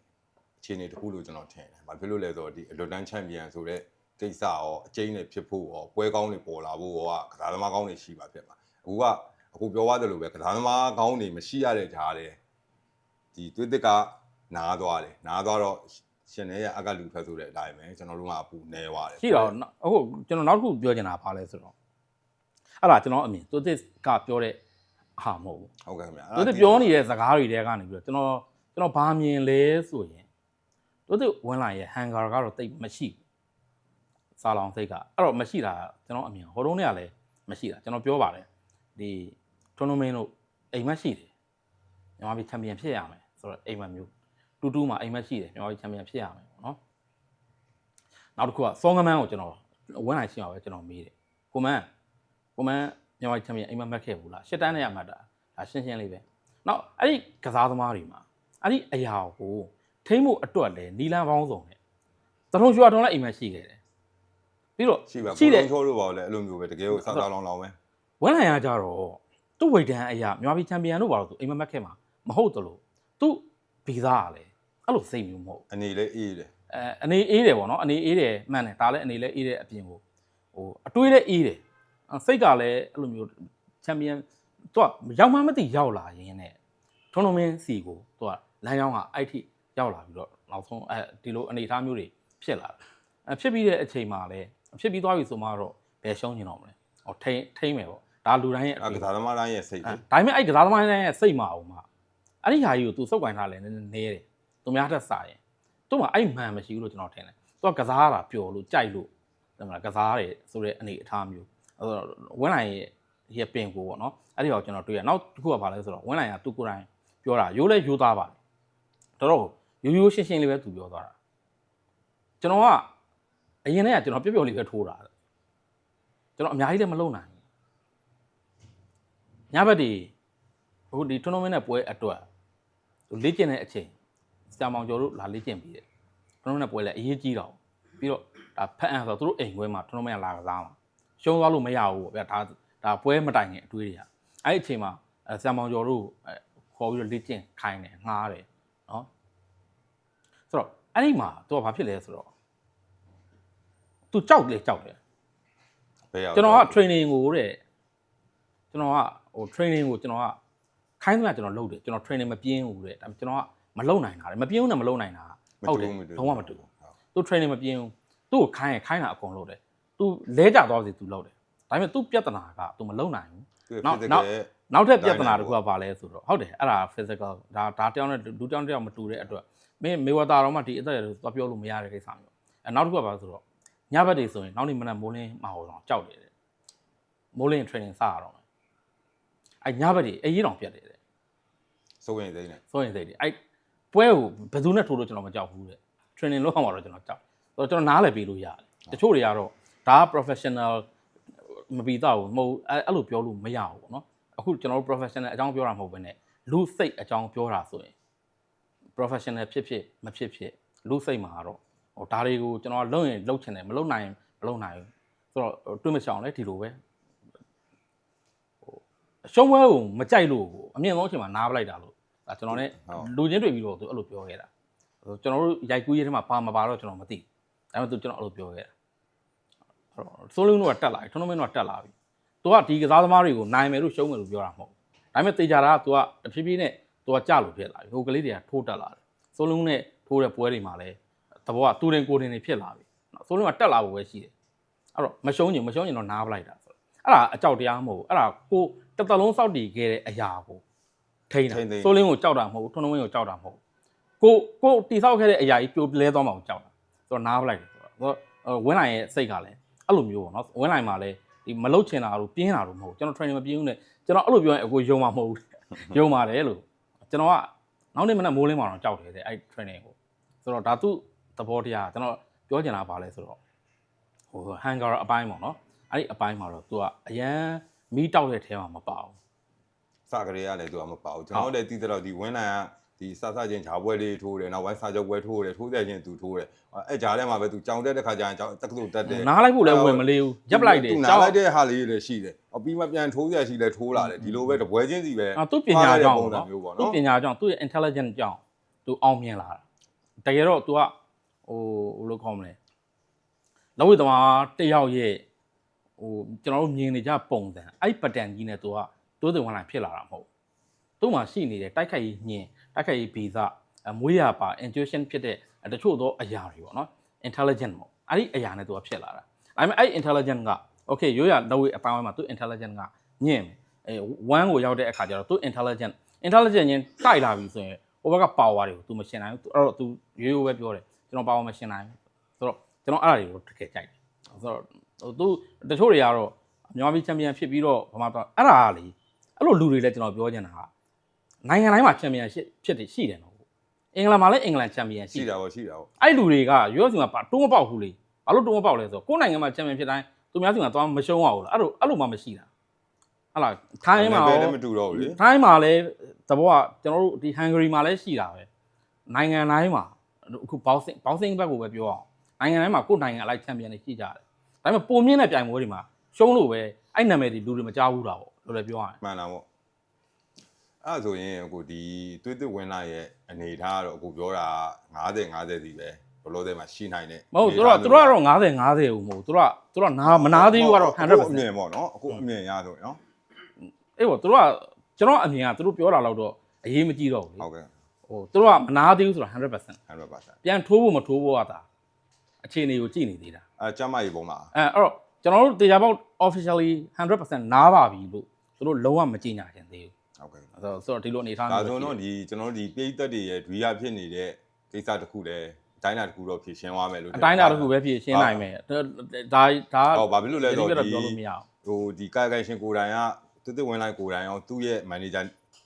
[SPEAKER 2] ခြေအနေတစ်ခုလို့ကျွန်တော်ထင်တယ်။ဘာဖြစ်လို့လဲဆိုတော့ဒီအလွတ်တန်းချန်ပီယံဆိုတဲ့ကိစ္စရောအကျိန်းတွေဖြစ်ဖို့ရောပွဲကောင်းတွေပေါ်လာဖို့ရောကကစားသမားကောင်းတွေရှိပါဖြစ်မှာ။အခုကအခုပြောရတယ်လို့ပဲကစားသမားကောင်းတွေမရှိရတဲ့ကြားတယ်ဒီသွေးသစ်ကနားသွားတယ်။နားသွားတော့ရှင်နေရအကလူဖက်ဆိုတဲ့အတိုင်းပဲကျွန်တော်တို့ကအပူနေသွားတယ်
[SPEAKER 1] ရှိတော့အခုကျွန်တော်နောက်တစ်ခုပြောချင်တာပါလဲဆိုတော့အဲ့ဒါကျွန်တော်အမြင်သူသစ်ကပြောတဲ့ဟာမဟုတ်ဘူး
[SPEAKER 2] ဟုတ်ကဲ့ခင်ဗျာ
[SPEAKER 1] သူသစ်ပြောနေတဲ့စကားတွေတဲကနေပြီးတော့ကျွန်တော်ကျွန်တော်ဘာမြင်လဲဆိုရင် သူသစ်ဝင်လာရဲ့ဟန်ဂါကတော့တိတ်မရှိဘူးစာလောင်စိတ်ကအဲ့တော့မရှိတာကျွန်တော်အမြင်ဟိုတုန်းကလည်းမရှိတာကျွန်တော်ပြောပါတယ်ဒီထွန်းထွန်းမင်းတို့အိမ်မက်ရှိတယ်မြန်မာပြည်ချန်ပီယံဖြစ်ရမယ်ဆိုတော့အိမ်မက်မျိုးတူတူမှာအိမ်မက်ရှိတယ်မြန်မာပြည်ချန်ပီယံဖြစ်ရမယ်ပေါ့နော်နောက်တစ်ခုကစောငမန်းကိုကျွန်တော်ဝန်းနိုင်ရှင်းအောင်ပဲကျွန်တော်မေးတယ်ကိုမန်းကိုမန်းမြန်မာချန်ပီယံအိမ်မက်မက်ခဲ့ဘူးလားရှစ်တန်းနဲ့ရမှတ်တာဒါရှင်းရှင်းလေးပဲနောက်အဲ့ဒီကစားသမားတွေမှာအဲ့ဒီအရာကို ထိမ့်မှုအတွက်လဲနီလန်ပေါင်းစုံနဲ့သထုံရွှေတော်လည်းအိမ်မက်ရှိခဲ့တယ်ပြီးတော့
[SPEAKER 2] ရှိပါ
[SPEAKER 1] ရှိတယ်
[SPEAKER 2] ကိုချိုးလို့ပါလေအဲ့လိုမျိုးပဲတကယ်ကိုစားစားလောင်လောင်ပဲ
[SPEAKER 1] ဝန်းနိုင်ရကြတော့သူ့ဝိတ်တန်းအရာမြန်မာပြည်ချန်ပီယံတို့ဘာလို့သူအိမ်မက်မက်ခဲ့မှာမဟုတ်တလို့သူ့ဗီဇာကလည်းအဲ့လိုစိတ်မျိုးမဟုတ်
[SPEAKER 2] အနေလေးအေးတယ်
[SPEAKER 1] အဲအနေအေးတယ်ပေါ့နော်အနေအေးတယ်မှန်တယ်ဒါလည်းအနေလည်းအေးတယ်အပြင်ကိုဟိုအတွေးလည်းအေးတယ်အဲ့စိတ်ကလည်းအဲ့လိုမျိုးချန်ပီယံသူကရောက်မှမသိရောက်လာရင်းနဲ့ထွန်းထွန်းမင်းစီကိုသူကလမ်းကြောင်းကအဲ့ထိ ရောက်လာပြီးတော့နောက်ဆုံးအဲဒီလိုအနေအထားမျိုးတွေဖြစ်လာတယ်အဲဖြစ်ပြီးတဲ့အချိန်မှာလည်းဖြစ်ပြီးသွားပြီဆိုမှတော့ဘယ်ရှုံးကျင်တော့မလဲဟောထိမ့်ထိမ့်မယ်ပေါ့ဒါလူတိုင်းရဲ့အ
[SPEAKER 2] အ
[SPEAKER 1] ပြင်
[SPEAKER 2] ကစားသမားတိုင်းရဲ့စိတ်
[SPEAKER 1] အဲ
[SPEAKER 2] လေ
[SPEAKER 1] ဒါပေမဲ့အဲ့ကစားသမားတိုင်းရဲ့စိတ်မအောင်မှာအဲ့ဒီဟာကြီးကို तू စုပ်ကင်ထားလဲနည်းနည်းနေတယ်သူများတက်စားရင်သူ့မှာအဲ့မှန်မရှိဘူးလို့ကျွန်တော်ထင်တယ်သူကကစားရတာပျော်လို့ကြိုက်လို့ဒါမှမဟုတ်ကစားရတယ်ဆိုတဲ့အနေအထားမျိုးအဲ့တော့ဝင်းလိုက်ရဲ့ရပင်ကိုပေါ့နော်အဲ့ဒီတော့ကျွန်တော်တွေ့ရနောက်တစ်ခုကဘာလဲဆိုတော့ဝင်းလိုက်ကသူကိုယ်တိုင်ပြောတာရိုးလဲရိုးသားပါတယ်တော်တော် ရိုးရိုးရှင်းရှင်းလေးပဲသူပြောသွားတာကျွန်တော်ကအရင်တည်းကကျွန်တော်ပျော်ပျော်လေးပဲထိုးတာကျွန်တော်အများကြီးလည်းမလုပ်နိုင်ဘူးညဘက်ဒီအခုဒီ tournament နဲ့ပွဲအတွက်သူလေ့ကျင့်တဲ့အချိန်စတာမောင်ကျော်တို့လာလေ့ကျင့်ပြီးတယ် tournament နဲ့ပွဲလည်းအရေးကြီးတော့ပြီးတော့ဒါဖက်အန်ဆိုတော့သူတို့အိမ်ခွဲမှာ tournament ကလာကစားမှာရှုံးသွားလို့မရဘူးပေါ့ဗျာဒါဒါပွဲမတိုင်ခင်အတွေးတွေကအဲ့ဒီအချိန်မှာအဲစတာမောင်ကျော်တို့အဲခေါ်ပြီးတော့လေ့ကျင့်ခိုင်းတယ်ငှားတယ်နော်ဆိုတော့ အဲ့ဒီမှာသူကဘာဖြစ်လဲဆိုတော့သူကြောက်လေကြောက်တယ်
[SPEAKER 2] ဘယ်ရောက်
[SPEAKER 1] ကျွန်တော်က training ကိုတဲ့ကျွန်တော်ကဟို training ကိုကျွန်တော်ကခိုင်းသမျှကျွန်တော်လုပ်တယ်ကျွန်တော် training မပြင်းဘူးတဲ့ဒါပေမဲ့ကျွန်တော်ကမလုပ်နိုင်တာလေမပြင်းဘူးနဲ့မလုပ်နိုင်တာဟုတ်တယ်လုံးဝမတူဘူးသူ training မပြင်းဘူးသူ့ကိုခိုင်းရင်ခိုင်းတာအကုန်လုပ်တယ်သူလဲကြသွားစီသူလုပ်တယ်ဒါပေမဲ့သူ့ပြဿနာကသူမလုပ်နိုင်ဘူး
[SPEAKER 2] နောက်
[SPEAKER 1] နော
[SPEAKER 2] နောက်က်
[SPEAKER 1] နောက်ထပ်ပြဿနာတစ်ခုကဘာလဲဆိုတော့ဟုတ်တယ်အဲ့ဒါ physical ဒါဒါတယောက်နဲ့ဒုတယောက်တစ်ယောက်မတူတဲ့အတွက် မင်းမေဝတာတော့မှဒီအသက်အရွယ်တွေသွားပြောလို့မရတဲ့ကိစ္စမျိုးအဲနောက်တစ်ခုကဘာလဲဆိုတော့ညဘက်တွေဆိုရင်နောက်နေ့မနက်မိုးလင်းမဟုတ်တော့ကြောက်တယ်တဲ့မိုးလင်း training စရတော့မယ်အဲညဘက်တွေအေးကြီးတောင်ပြတ်တယ်တဲ့
[SPEAKER 2] စိုးရင်သိနေ
[SPEAKER 1] စိုးရင်စိတ်တွေအဲပွဲကိုဘယ်သူနဲ့ထိုးလို့ကျွန်တော်မကြောက်ဘူးတဲ့ training လုပ်အောင်တော့ကျွန်တော်ကြောက်ဆိုတော့ကျွန်တော်နားလည်ပေးလို့ရတယ်တချို့တွေကတော့ဒါက professional မပြီးတော့ဘူးမဟုတ်အဲ့အဲ့လိုပြောလို့မရဘူးပေါ့နော်အခုကျွန်တော်တို့ professional အကြောင်းပြောတာမဟုတ်ဘဲနဲ့လူစိတ်အကြောင်းပြောတာဆိုရင် professional ဖြစ်ဖြစ်မဖြစ်ဖြစ်လူစိတ်မှာတော့ဟိုဒါတွေကိုကျွန်တော်လုံရင်လုံချင်တယ်မလုံနိုင်မလုံနိုင်ဘူးဆိုတော့တွေးမချောင်လဲဒီလိုပဲဟိုအရှုံးပွဲကိုမကြိုက်လို့အမြင့်ဆုံးအချိန်မှာနားပလိုက်တာလို့ဒါကျွန်တော် ਨੇ လူချင်းတွေ့ပြီးတော့သူအဲ့လိုပြောခဲ့တာဟိုကျွန်တော်တို့ရိုက်ကူးရေးထဲမှာပါမပါတော့ကျွန်တော်မသိဒါပေမဲ့သူကျွန်တော်အဲ့လိုပြောခဲ့တာအဲ့တော့ဆိုလုံးတို့ကတက်လာပြီထွန်းထွန်းမင်းတို့ကတက်လာပြီသူကဒီကစားသမားတွေကိုနိုင်မယ်လို့ရှုံးမယ်လို့ပြောတာမဟုတ်ဘူးဒါပေမဲ့တေချာတာကသူကတဖြည်းဖြည်းနဲ့ သူကကြလို့ဖြစ်လာပြီဟိုကလေးတွေကထိုးတက်လာတယ်ဆိုလုံးနဲ့ထိုးတဲ့ပွဲတွေမှာလည်းသဘောကတူတင်ကိုတင်တွေဖြစ်လာပြီနော်ဆိုလုံးကတက်လာဖို့ပဲရှိတယ်အဲ့တော့မရှုံးချင်မရှုံးချင်တော့နားပလိုက်တာဆိုတော့အဲ့ဒါအကြောက်တရားမဟုတ်ဘူးအဲ့ဒါကိုတစ်သက်လုံးစောက်တည်ခဲ့တဲ့အရာကိုထိန်းတာ
[SPEAKER 2] ထိန်းသိမ်း
[SPEAKER 1] စိုးလင်းကိုကြောက်တာမဟုတ်ဘူးထွန်းထွန်းဝင်းကိုကြောက်တာမဟုတ်ဘူးကိုကိုတိဆောက်ခဲ့တဲ့အရာကြီးပြိုလဲသွားမှကိုကြောက်တာဆိုတော့နားပလိုက်တယ်ဆိုတော့ဝင်းလိုက်ရဲ့စိတ်ကလည်းအဲ့လိုမျိုးပေါ့နော်ဝင်းလိုက်မှာလည်းဒီမလုတ်ချင်တာတို့ပြင်းတာတို့မဟုတ်ဘူးကျွန်တော် training မပြင်းဘူးနဲ့ကျွန်တော်အဲ့လိုပြောရင်အကိုယုံမှာမဟုတ်ဘူးယုံပါတယ်လို့ ကျွန်တော်ကနောက်နေ့မနက်မိုးလင်းမှာတော့ကြောက်တယ်တဲ့အဲ့ training ကိုဆိုတော့ဒါသူသဘောတရားကျွန်တော်ပြောချင်တာပါလဲဆိုတော့ဟို hanger အပိုင်းပေါ့နော်အဲ့ဒီအပိုင်းမှာတော့သူကအရန်မီးတောက်တဲ့ထဲမှာမပါဘူး
[SPEAKER 2] စကရေကလည်းသူကမပေါ့ကျွန်တော်လည်းတည်တော့ဒီဝင်းနိုင်က ဒီစစချင်းဂျာပွဲလေးထိုးတယ်နောက်ဝိုင်းစာချုပ်ပွဲထိုးတယ်ထိုးတဲ့ချင်းသူထိုးတယ်အဲ့ဂျာထဲမှာပဲသူကြောင်တက်တဲ့ခါကျရင်ကြောင်တက္ကသိုလ်တက်တယ်
[SPEAKER 1] နားလိုက်ဖို့လည်းဝင်မလေးဘူးရပ်လိုက်တယ်
[SPEAKER 2] သူနားလိုက်တဲ့ဟာလေးတွေလည်းရှိတယ်အပြီးမှပြန်ထိုးရရှိလဲထိုးလာတယ်ဒီလိုပဲတပွဲချင်းစီပဲ
[SPEAKER 1] အာသူပညာကြောင့်
[SPEAKER 2] ပုံစံ
[SPEAKER 1] နော်
[SPEAKER 2] မျိုးပေါ့
[SPEAKER 1] သူ
[SPEAKER 2] နော်
[SPEAKER 1] ပညာကြောင့်သူ့ရဲ့ intelligent ကြောင့်သူအောင်မြင်လာတာတကယ်တော့ तू ကဟိုဘယ်လိုခေါ်မလဲလောဝိသမားတစ်ယောက်ရဲ့ဟိုကျွန်တော်တို့မြင်နေကြပုံစံအဲ့ pattern ကြီးနဲ့ तू ကတိုးတင်ဝင်လာဖြစ်လာတာမဟုတ်ဘူးသူ့မှာရှိနေတဲ့တိုက်ခိုက်ရေးညင် တိုက်ခိုက်ရေးဗီဇအမွေးရပါ intuition ဖြစ်တဲ့တချို့သောအရာတွေပေါ့နော် intelligent ပေါ့အဲ့ဒီအရာနဲ့ तू ကဖြစ်လာတာဒါပေမဲ့အဲ့ intelligent က okay ရိုးရလောဝိအပိုင်းမှာ तू intelligent ကညင်မယ်အဲ1ကိုရောက်တဲ့အခါကျတော့ तू intelligent intelligent ချင်းတိုက်လာပြီဆိုရင်ဟိုဘက်က power တွေကို तू မရှင်းနိုင်ဘူးအဲ့တော့ तू ရိုးရိုးပဲပြောတယ်ကျွန်တော် power မရှင်းနိုင်ဘူးဆိုတော့ကျွန်တော်အဲ့ဒါတွေကိုတကယ်ကြိုက်တယ်ဆိုတော့ဟို तू တချို့တွေကတော့မြန်မာပြည်ချန်ပီယံဖြစ်ပြီးတော့ဘာမှတော့အဲ့ဒါကလေအဲ့လိုလူတွေလည်းကျွန်တော်ပြောချင်တာက နိုင်ငံတိုင်းမှာချန်ပီယံဖြစ်ဖြစ်တယ်ရှိတယ်နော်အင်္ဂလန်မှာလည်းအင်္ဂလန်ချန်ပီယံရှိ
[SPEAKER 2] ရှိ
[SPEAKER 1] တယ်
[SPEAKER 2] တာပေါ့ရှိတာပေါ့
[SPEAKER 1] အဲ့လူတွေက UFC မှာပါတိုးမပေါက်ဘူးလေဘာလို့တိုးမပေါက်လဲဆိုတော့ကိုယ်နိုင်ငံမှာချန်ပီယံဖြစ်တိုင်းသူများစီမှာသွားမရှုံးရဘူးလားအဲ့လိုအဲ့လိုမှမရှိတာဟုတ်လားထိုင်းမှာ
[SPEAKER 2] ပဲ
[SPEAKER 1] ရော
[SPEAKER 2] လည်းမတူတော့ဘူးလေ
[SPEAKER 1] ထိုင်းမှာလည်းသဘောကကျွန်တော်တို့ဒီ Hungary မှာလည်းရှိတာပဲနိုင်ငံတိုင်းမှာအခု boxing boxing ဘက်ကိုပဲပြောအောင်နိုင်ငံတိုင်းမှာကိုယ်နိုင်ငံအလိုက်ချန်ပီယံတွေရှိကြတယ်ဒါပေမဲ့ပုံမြင့်တဲ့ပြိုင်ပွဲတွေမှာရှုံးလို့ပဲအဲ့နာမည်တွေလူတွေမကြားဘူးတာပေါ့လို့လည်းပြောရရင်
[SPEAKER 2] မှန်တာပေါ့ အဲ့ဒါဆိုရင်အခုဒီသွေးသွေးဝင်လာရဲ့အနေထားကတော့အခုပြောတာ90 50စီပဲဘလို့တဲ့မှာရှိနိုင်တယ်
[SPEAKER 1] မဟုတ်သူတို့ကသူတို့ကတော့90 50ဘူးမဟုတ်သူတို့ကသူတို့ကနားမနာသေးဘူးကတော့
[SPEAKER 2] အ
[SPEAKER 1] 100%
[SPEAKER 2] မြင်ပေါ့နော်အခုအမြင်ရဆိုနော်
[SPEAKER 1] အေးပေါ့သူတို့ကကျွန်တော်အမြင်ကသူတို့ပြောတာတော့အရေးမကြီးတော့ဘူးလေ
[SPEAKER 2] ဟုတ်ကဲ့
[SPEAKER 1] ဟိုသူတို့ကမနာသေးဘူးဆိုတာ100%
[SPEAKER 2] 100%
[SPEAKER 1] ပြန်ထိုးဖို့မထိုးဖို့ကသာအခြေအနေကိုကြည့်နေသေးတာ
[SPEAKER 2] အဲကျမကြီးပုံမှာ
[SPEAKER 1] အဲအဲ့တော့ကျွန်တော်တို့တေချာပေါက် officially 100%နားပါပြီလို့သူတို့လုံးဝမကြင်ညာချင်သေးဘူး
[SPEAKER 2] ဟုတ်ကဲ့
[SPEAKER 1] အဲ့တော့ဆိုတော့ဒီလိုအနေထားမျိုးဒါ
[SPEAKER 2] ဆိုတော့ဒီကျွန်တော်တို့ဒီပြိသက်တွေရဲ့ဒွေရဖြစ်နေတဲ့ကိစ္စတစ်ခုလည်းအတိုင်းအတာတစ်ခုတော့ဖြေရှင်းသွားမယ်လို့
[SPEAKER 1] အတိုင်းအတာတစ်ခုပဲဖြေရှင်းနိုင်မယ်ဒါဒါ
[SPEAKER 2] ဟောဘာဖြစ်လို့လဲဆိုတော့
[SPEAKER 1] ဒီ
[SPEAKER 2] ဟိုဒီကာကန်ရှင်ကိုတိုင်ကသူသူဝင်လိုက်ကိုတိုင်အောင်သူ့ရဲ့မန်နေဂျာ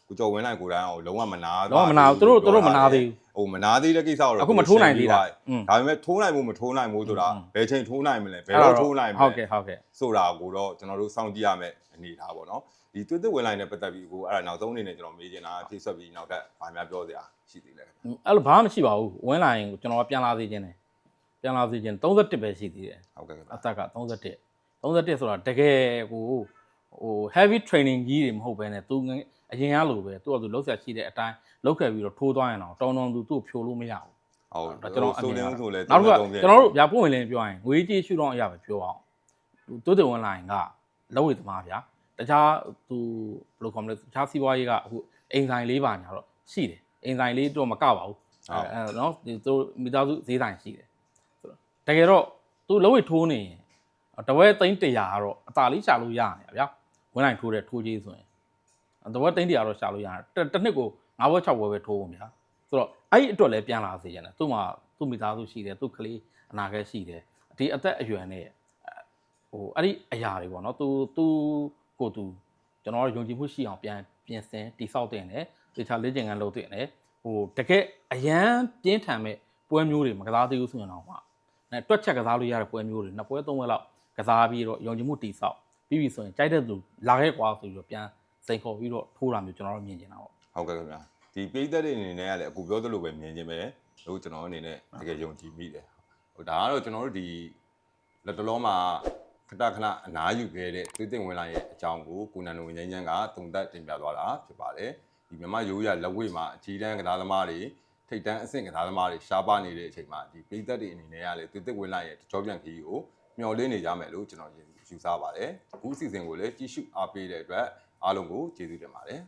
[SPEAKER 2] ကိုကျော်ဝင်လိုက်ကိုတိုင်အောင်လုံးဝမနာ
[SPEAKER 1] တော့မနာသူတို့သူတို့မနာသေးဘူး
[SPEAKER 2] ဟိုမနာသေးတဲ့ကိစ္စတော့
[SPEAKER 1] အခုမထိုးနိုင်သေးတာ
[SPEAKER 2] ဒါပေမဲ့ထိုးနိုင်မှုမထိုးနိုင်မှုဆိုတာဘယ်ချိန်ထိုးနိုင်မလဲဘယ်တော့ထိုးနိုင်မလဲ
[SPEAKER 1] ဟုတ်ကဲ့ဟုတ်ကဲ့
[SPEAKER 2] ဆိုတာကိုတော့ကျွန်တော်တို့စောင့်ကြည့်ရမယ်အနေထားပေါ့နော် ဒီတွတ်တွတ်ဝင်လိုက်နဲ့ပတ်သက်ပြီးကိုအဲ့ဒါနောက်ဆုံးအနေနဲ့ကျွန်တော်မေးချင်တာဖြည့်ဆွက်ပြီးနောက်ထပ်ဗာများပြောစရာရှိသေးလဲ
[SPEAKER 1] အဲ့လိုဘာမှမရှိပါဘူးဝင်လာရင်ကျွန်တော်ကပြန်လာသေးခြင်းတယ်ပြန်လာသေးခြင်း31ပဲရှိသေးတယ်
[SPEAKER 2] ဟုတ်ကဲ့ခင်ဗျာ
[SPEAKER 1] အသက်က31 31ဆိုတာတကယ်ကိုဟို heavy training ကြီးတွေမဟုတ်ဘဲနဲ့သူအရင်ကလိုပဲသူကသူလောက်ဆက်ရှိတဲ့အတိုင်းလောက်ခဲ့ပြီးတော့ထိုးသွားရင်တော့တောင်းတောင်းသူသူ့ကိုဖြိုလို့မရဘူး
[SPEAKER 2] ဟုတ်
[SPEAKER 1] ဒါကျွန်တော်အ
[SPEAKER 2] ဆို
[SPEAKER 1] မြင်
[SPEAKER 2] လင်းဆိုလဲ
[SPEAKER 1] နောက်တစ်ခုက
[SPEAKER 2] သုံး
[SPEAKER 1] ကျွန်တော်တို့ဗျာပုံဝင်လင်းပြောရင်ငွေကြေးရှုတော့အရာပဲပြောအောင်သူတိုးတိုးဝင်လာရင်ကလက်ဝဲသမားဗျာ တခြားသူဘယ်လိုခေါ်မလဲတခြားစီးပွားရေးကအခုအိမ်ဆိုင်လေးပါညာတော့ရှိတယ်အိမ်ဆိုင်လေးတော့မကပါဘူးအဲအဲနော်ဒီသူမိသားစုဈေးဆိုင်ရှိတယ်ဆိုတော့တကယ်တော့သူလက်ဝဲထိုးနေရင်တဝဲသိန်း100ကတော့အသာလေးရှာလို့ရနေဗျာဝင်လိုက်ထိုးတဲ့ထိုးကြီးဆိုရင်တဝဲသိန်း100တော့ရှာလို့ရတယ်တစ်နှစ်ကို9ဘွဲ6ဘွဲပဲထိုးဖို့ဗျာဆိုတော့အဲ့ဒီအတွက်လည်းပြန်လာစေချင်တယ်သူ့မှာသူ့မိသားစုရှိတယ်သူ့ကလေးအနာဂတ်ရှိတယ်ဒီအသက်အရွယ်နဲ့ဟိုအဲ့ဒီအရာတွေပေါ့နော်သူသူ ကိုသူကျွန်တော်တို့ယုံကြည်မှုရှိအောင်ပြန်ပြင်ဆင်တိဆောက်တင်တယ်တေချာလေ့ကျင့်ခန်းလုပ်တင်တယ်ဟိုတကယ်အရန်ပြင်းထန်မဲ့ပွဲမျိုးတွေမကစားသေးဘူးဆိုရင်တော့မှအဲတွက်ချက်ကစားလို့ရတဲ့ပွဲမျိုးတွေနှစ်ပွဲသုံးပွဲလောက်ကစားပြီးတော့ယုံကြည်မှုတိဆောက်ပြီးပြီဆိုရင်ကြိုက်တဲ့သူလာခဲ့ကွာဆိုပြီးတော့ပြန်စိန်ခေါ်ပြီးတော့ထိုးတာမျိုးကျွန်တော်တို့မြင်နေတာပေါ့
[SPEAKER 2] ဟုတ်ကဲ့ခင်ဗျာဒီပိတ်သက်တွေအနေနဲ့ကလည်းအခုပြောသလိုပဲမြင်ခြင်းပဲလို့ကျွန်တော်အနေနဲ့တကယ်ယုံကြည်မိတယ်ဟိုဒါကတော့ကျွန်တော်တို့ဒီလက်တလုံးမှာ ခဏခဏအနားယူခဲ့တဲ့သွေးတင်ဝင်လာရဲ့အကြောင်းကိုကိုနန်လိုဝင်ချင်းချမ်းကတုံသက်တင်ပြသွားတာဖြစ်ပါတယ်ဒီမြမရိုးရလက်ဝိမှာအကြီးတန်းကစားသမားတွေထိတ်တန်းအဆင့်ကစားသမားတွေရှားပါနေတဲ့အချိန်မှာဒီပိတ်သက်တွေအနေနဲ့ကလည်းသွေးတင်ဝင်လာရဲ့တကြောပြန်ခီးကိုမျှော်လင့်နေကြမယ်လို့ကျွန်တော်ယူဆပါတယ်အခုအစီအစဉ်ကိုလည်းကြည့်ရှုအားပေးတဲ့အတွက်အားလုံးကိုကျေးဇူးတင်ပါတယ်